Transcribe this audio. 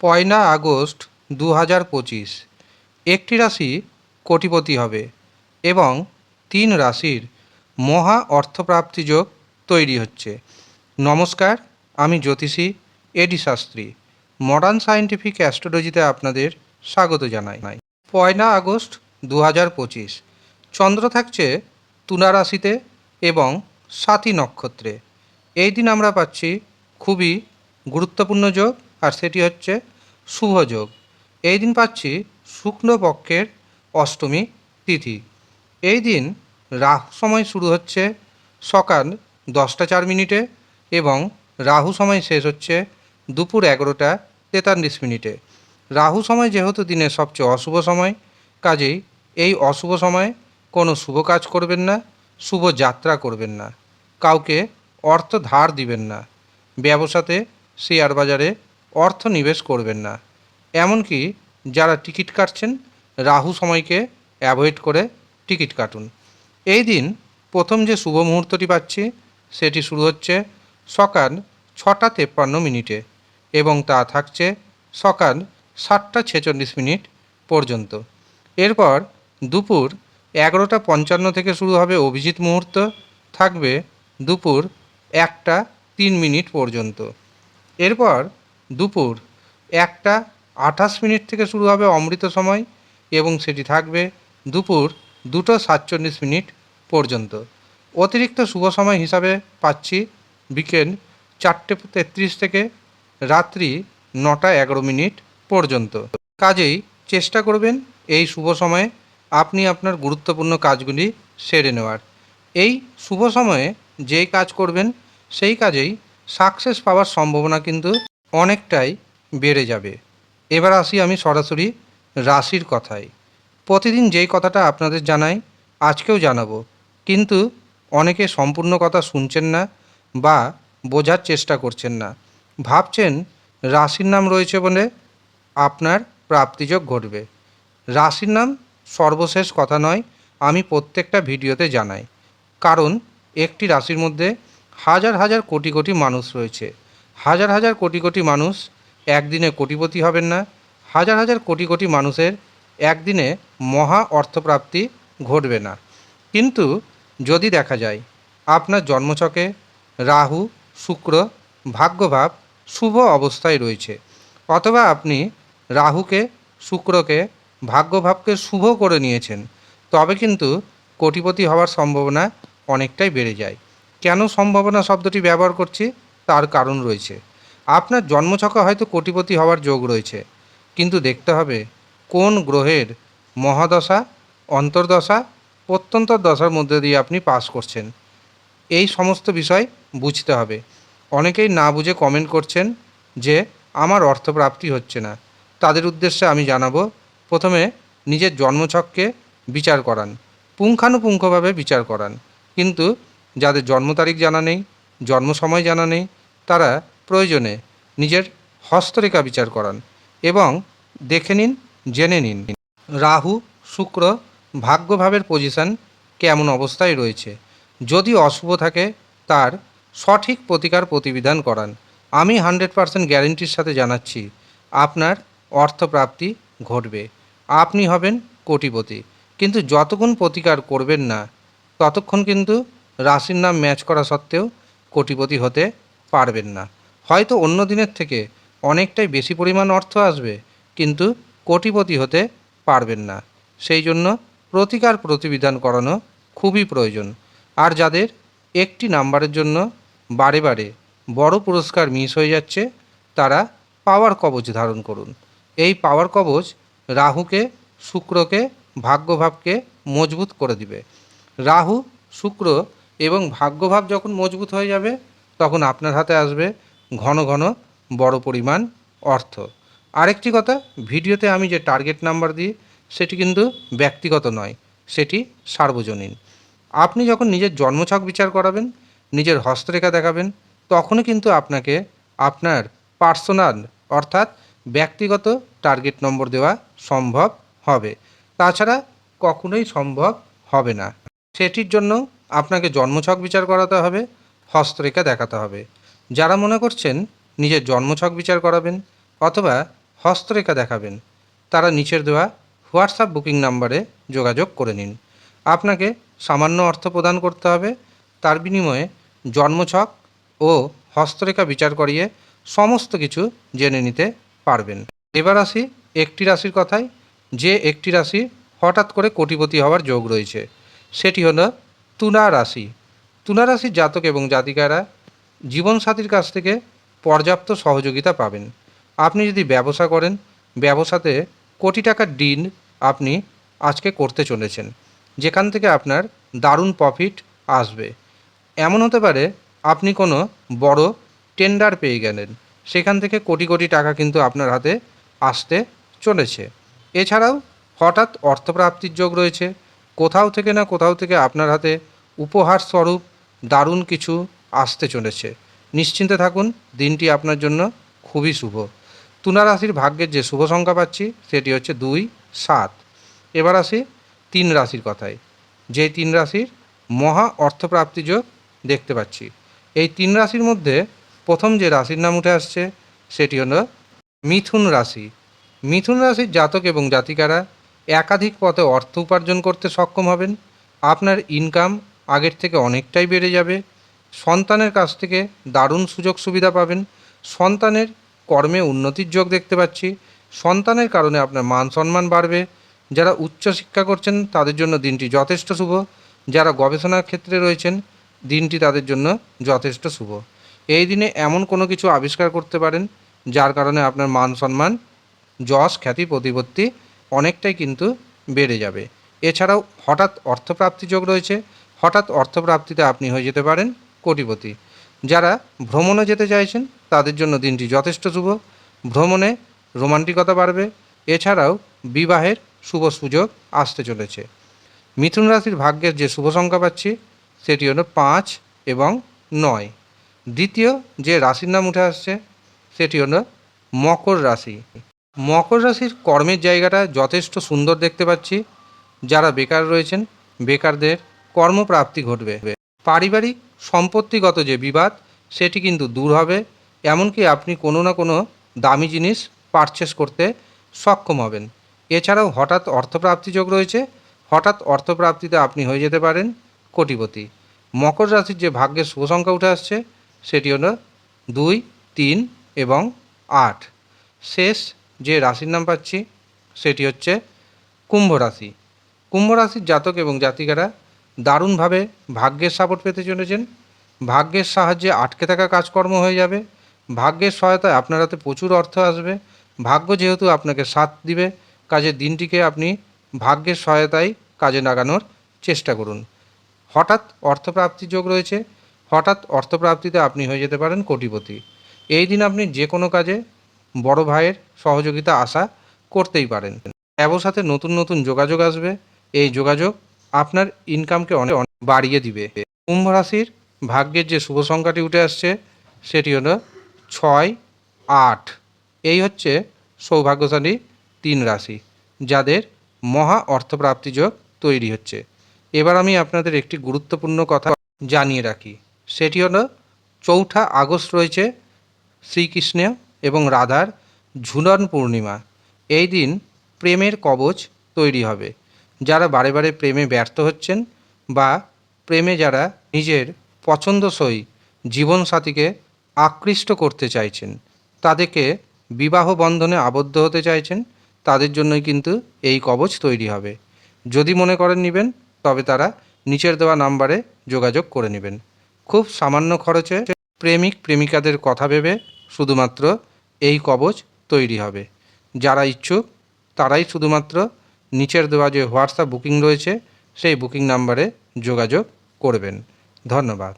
পয়লা August দু হাজার পঁচিশ। একটি রাশি কোটিপতি হবে এবং তিন রাশির মহা অর্থপ্রাপ্তি যোগ তৈরি হচ্ছে। নমস্কার, আমি জ্যোতিষী A D Shastri. Modern scientific অ্যাস্ট্রোলজিতে আপনাদের স্বাগত জানাই। পয়লা আগস্ট দু হাজার পঁচিশ। চন্দ্র থাকছে তুলা রাশিতে এবং সাতী নক্ষত্রে। এই দিন আমরা পাচ্ছি খুবই গুরুত্বপূর্ণ যোগ আর সেটি হচ্ছে শুভ যোগ। এই দিন পাচ্ছি শুক্ল পক্ষের অষ্টমী তিথি। এই দিন রাহু সময় শুরু হচ্ছে সকাল দশটা চার মিনিটে এবং রাহু সময় শেষ হচ্ছে দুপুর এগারোটা তেতাল্লিশ মিনিটে। রাহু সময় যেহেতু দিনের সবচেয়ে অশুভ সময়, কাজেই এই অশুভ সময়ে কোনো শুভ কাজ করবেন না, শুভ যাত্রা করবেন না। কাউকে অর্থ ধার দিবেন না। ব্যবসাতে শেয়ার বাজারে অর্থ নিবেশ করবেন না। এমনকি যারা টিকিট কাটছেন, রাহু সময়কে অ্যাভয়েড করে টিকিট কাটুন। এই দিন প্রথম যে শুভ মুহূর্তটি পাচ্ছি, সেটি শুরু হচ্ছে সকাল ছটা তেপ্পান্ন মিনিটে এবং তা থাকছে সকাল সাতটা ছেচল্লিশ মিনিট পর্যন্ত। এরপর দুপুর এগারোটা পঞ্চান্ন থেকে শুরু হবে অভিজিৎ মুহূর্ত, থাকবে দুপুর একটা তিন মিনিট পর্যন্ত। এরপর দুপুর একটা আঠাশ মিনিট থেকে শুরু হবে অমৃত সময় এবং সেটি থাকবে দুপুর দুটো সাতচল্লিশ মিনিট পর্যন্ত। অতিরিক্ত শুভ সময় হিসাবে পাচ্ছি বিকেল চারটে তেত্রিশ থেকে রাত্রি নটা এগারো মিনিট পর্যন্ত। কাজেই চেষ্টা করবেন এই শুভ সময়ে আপনি আপনার গুরুত্বপূর্ণ কাজগুলি সেরে নেওয়ার। এই শুভ সময়ে যেই কাজ করবেন সেই কাজেই সাকসেস পাওয়ার সম্ভাবনা কিন্তু অনেকটাই বেড়ে যাবে। এবার আসি আমি সরাসরি রাশির কথায়। প্রতিদিন যেই কথাটা আপনাদের জানাই, আজকেও জানাব। কিন্তু অনেকে সম্পূর্ণ কথা শুনছেন না বা বোঝার চেষ্টা করছেন না। ভাবছেন রাশির নাম রয়েছে বলে আপনার প্রাপ্তিযোগ ঘটবে। রাশির নাম সর্বশেষ কথা নয়, আমি প্রত্যেকটা ভিডিওতে জানাই। কারণ একটি রাশির মধ্যে হাজার হাজার কোটি কোটি মানুষ রয়েছে। হাজার হাজার কোটি কোটি মানুষ একদিনে কোটিপতি হবেন না। হাজার হাজার কোটি কোটি মানুষের একদিনে মহা অর্থপ্রাপ্তি ঘটবে না। কিন্তু যদি দেখা যায়, আপনার জন্মছকে রাহু, শুক্র, ভাগ্যভাব শুভ অবস্থায় রয়েছে। অথবা আপনি রাহুকে, শুক্রকে, ভাগ্যভাবকে শুভ করে নিয়েছেন, তবে কিন্তু কোটিপতি হওয়ার সম্ভাবনা অনেকটাই বেড়ে যায়। কেন সম্ভাবনা শব্দটি ব্যবহার করছি? তার কারণ রয়েছে। আপনার জন্মছকে হয়তো কোটিপতি হওয়ার যোগ রয়েছে, কিন্তু দেখতে হবে কোন গ্রহের মহাদশা, অন্তর্দশা প্রত্যন্তর দশার মধ্যে দিয়ে আপনি পাস করছেন। এই সমস্ত বিষয় বুঝতে হবে। অনেকেই না বুঝে কমেন্ট করছেন যে আমার অর্থপ্রাপ্তি হচ্ছে না। তাদের উদ্দেশ্যে আমি জানাব, প্রথমে নিজের জন্মছককে বিচার করান। পুঙ্খানুপুঙ্খভাবে বিচার করান। কিন্তু যাদের জন্ম তারিখ জানা নেই জন্ম সময় জানা নেই, তারা প্রয়োজনে নিজের হস্তরেখা বিচার করান এবং দেখে নিন, জেনে নিন। রাহু, শুক্র ভাগ্যভাবের পজিশন কেমন অবস্থায় রয়েছে। যদি অশুভ থাকে, তার সঠিক প্রতিকার প্রতিবিধান করান। আমি হান্ড্রেড পারসেন্ট গ্যারেন্টির সাথে জানাচ্ছি, আপনার অর্থপ্রাপ্তি ঘটবে। আপনি হবেন কোটিপতি, কিন্তু যতক্ষণ প্রতিকার করবেন না, ততক্ষণ কিন্তু রাশির নাম ম্যাচ করা সত্ত্বেও কোটিপতি হতে পারবেন না। হয়তো অন্য দিনের থেকে অনেকটাই বেশি পরিমাণ অর্থ আসবে, কিন্তু কোটিপতি হতে পারবেন না। সেই জন্য প্রতিকার প্রতিবিধান করানো খুবই প্রয়োজন। আর যাদের একটি নাম্বারের জন্য বারে বারে বড় পুরস্কার মিস হয়ে যাচ্ছে, তারা পাওয়ার কবচ ধারণ করুন। এই পাওয়ার কবচ রাহুকে, শুক্রকে, ভাগ্যভাবকে মজবুত করে দিবে। রাহু, শুক্র এবং ভাগ্যভাব যখন মজবুত হয়ে যাবে, তখন আপনার হাতে আসবে ঘন ঘন বড় পরিমাণ অর্থ। আরেকটি কথা, ভিডিওতে আমি যে টার্গেট নাম্বার দিই, সেটি কিন্তু ব্যক্তিগত নয়, সেটি সার্বজনীন। আপনি যখন নিজের জন্মছক বিচার করাবেন, নিজের হস্তরেখা দেখাবেন, তখনই কিন্তু আপনাকে আপনার পার্সোনাল অর্থাৎ ব্যক্তিগত টার্গেট নম্বর দেওয়া সম্ভব হবে। তাছাড়া কখনোই সম্ভব হবে না। সেটির জন্য আপনাকে জন্মছক বিচার করাতে হবে, হস্তরেখা দেখাতে হবে। যারা মনে করছেন নিজের জন্মছক বিচার করাবেন অথবা হস্তরেখা দেখাবেন, তারা নিচের দেওয়া হোয়াটসঅ্যাপ বুকিং নাম্বারে যোগাযোগ করে নিন। আপনাকে সামান্য অর্থ প্রদান করতে হবে, তার বিনিময়ে জন্মছক ও হস্তরেখা বিচার করিয়ে সমস্ত কিছু জেনে নিতে পারবেন। এবার আসি একটি রাশির কথায়, যে একটি রাশি হঠাৎ করে কোটিপতি হওয়ার যোগ রয়েছে। সেটি হলো তুলা রাশি। তুলা রাশির জাতক এবং জাতিকারা জীবনসাথীর কাছ থেকে পর্যাপ্ত সহযোগিতা পাবেন। আপনি যদি ব্যবসা করেন, ব্যবসাতে কোটি টাকার ডিল আপনি আজকে করতে চলেছেন। যেখান থেকে আপনার দারুণ প্রফিট আসবে। এমন হতে পারে আপনি কোনো বড় টেন্ডার পেয়ে গেলেন। সেখান থেকে কোটি কোটি টাকা কিন্তু আপনার হাতে আসতে চলেছে। এছাড়াও হঠাৎ অর্থপ্রাপ্তির যোগ রয়েছে। কোথাও থেকে না কোথাও থেকে আপনার হাতে উপহার স্বরূপ দারুণ কিছু আসতে চলেছে। নিশ্চিন্তে থাকুন, দিনটি আপনার জন্য খুবই শুভ। তুলা রাশির ভাগ্যের যে শুভ সংখ্যা পাচ্ছি, সেটি হচ্ছে দুই, সাত। এবার আসি তিন রাশির কথায়। যে তিন রাশির মহা অর্থপ্রাপ্তি যোগ দেখতে পাচ্ছি। এই তিন রাশির মধ্যে প্রথম যে রাশির নাম উঠে আসছে, সেটি হলো মিথুন রাশি। মিথুন রাশির জাতক এবং জাতিকারা একাধিক পথে অর্থ উপার্জন করতে সক্ষম হবেন। আপনার ইনকাম আগের থেকে অনেকটাই বেড়ে যাবে। সন্তানের কাছ থেকে দারুণ সুযোগ সুবিধা পাবেন। সন্তানের কর্মে উন্নতির যোগ দেখতে পাচ্ছি। সন্তানের কারণে আপনার মান সম্মান বাড়বে। যারা উচ্চশিক্ষা করছেন, তাদের জন্য দিনটি যথেষ্ট শুভ। যারা গবেষণার ক্ষেত্রে রয়েছেন, দিনটি তাদের জন্য যথেষ্ট শুভ। এই দিনে এমন কোনো কিছু আবিষ্কার করতে পারেন, যার কারণে আপনার মান সম্মান, যশ, খ্যাতি, প্রতিপত্তি অনেকটাই কিন্তু বেড়ে যাবে। এছাড়াও হঠাৎ অর্থপ্রাপ্তি যোগ রয়েছে। হঠাৎ অর্থপ্রাপ্তিতে আপনি হয়ে যেতে পারেন কোটিপতি। যারা ভ্রমণে যেতে চাইছেন, তাদের জন্য দিনটি যথেষ্ট শুভ। ভ্রমণে রোমান্টিকতা বাড়বে। এছাড়াও বিবাহের শুভ সুযোগ আসতে চলেছে। মিথুন রাশির ভাগ্যের যে শুভ সংখ্যা পাচ্ছি, সেটি হলো পাঁচ এবং নয়। দ্বিতীয় যে রাশির নাম উঠে আসছে, সেটি হলো মকর রাশি। মকর রাশির কর্মের জায়গাটা যথেষ্ট সুন্দর দেখতে পাচ্ছি। যারা বেকার রয়েছেন, বেকারদের কর্মপ্রাপ্তি ঘটবে। পারিবারিক সম্পত্তিগত যে বিবাদ, সেটি কিন্তু দূর হবে। এমনকি আপনি কোনো না কোনো দামি জিনিস পারচেস করতে সক্ষম হবেন। এছাড়াও হঠাৎ অর্থপ্রাপ্তি যোগ রয়েছে। হঠাৎ অর্থপ্রাপ্তিতে আপনি হয়ে যেতে পারেন কোটিপতি। মকর রাশির যে ভাগ্যের শুভ সংখ্যা উঠে আসছে, সেটি হলো দুই, তিন এবং আট। শেষ যে রাশির নাম পাচ্ছি, সেটি হচ্ছে কুম্ভ রাশি। কুম্ভ রাশির জাতক এবং জাতিকারা দারুণভাবে ভাগ্যের সাপোর্ট পেতে চলেছেন। ভাগ্যের সাহায্যে আটকে থাকা কাজকর্ম হয়ে যাবে। ভাগ্যের সহায়তায় আপনার হাতে প্রচুর অর্থ আসবে। ভাগ্য যেহেতু আপনাকে সাথ দিবে কাজের দিনটিকে আপনি ভাগ্যের সহায়তায় কাজে লাগানোর চেষ্টা করুন। হঠাৎ অর্থপ্রাপ্তির যোগ রয়েছে। হঠাৎ অর্থপ্রাপ্তিতে আপনি হয়ে যেতে পারেন কোটিপতি। এই দিন আপনি যে কোনো কাজে বড় ভাইয়ের সহযোগিতা আশা করতেই পারেন। ব্যবসাতে নতুন নতুন যোগাযোগ আসবে। এই যোগাযোগ আপনার ইনকামকে অনেক বাড়িয়ে দিবে। কুম্ভ রাশির ভাগ্যের যে শুভ সংখ্যাটি উঠে আসছে, সেটি হলো ছয়, আট। এই হচ্ছে সৌভাগ্যশালী তিন রাশি, যাদের মহা অর্থপ্রাপ্তি যোগ তৈরি হচ্ছে। এবার আমি আপনাদের একটি গুরুত্বপূর্ণ কথা জানিয়ে রাখি। সেটি হলো, চৌঠা আগস্ট রয়েছে শ্রীকৃষ্ণ এবং রাধার ঝুলন পূর্ণিমা। এই দিন প্রেমের কবচ তৈরি হবে। যারা বারে বারে প্রেমে ব্যর্থ হচ্ছেন বা প্রেমে যারা নিজের পছন্দসই জীবনসাথীকে আকৃষ্ট করতে চাইছেন, তাদেরকে বিবাহ বন্ধনে আবদ্ধ হতে চাইছেন, তাদের জন্যই কিন্তু এই কবচ তৈরি হবে। যদি মনে করেন নেবেন, তবে তারা নিচের দেওয়া নাম্বারে যোগাযোগ করে নেবেন। খুব সামান্য খরচে প্রেমিক, প্রেমিকাদের কথা ভেবে শুধুমাত্র এই কবচ তৈরি হবে। যারা ইচ্ছুক, তারাই শুধুমাত্র নিচের দেওয়া যে হোয়াটসঅ্যাপ বুকিং রয়েছে, সেই বুকিং নাম্বারে যোগাযোগ করবেন। ধন্যবাদ।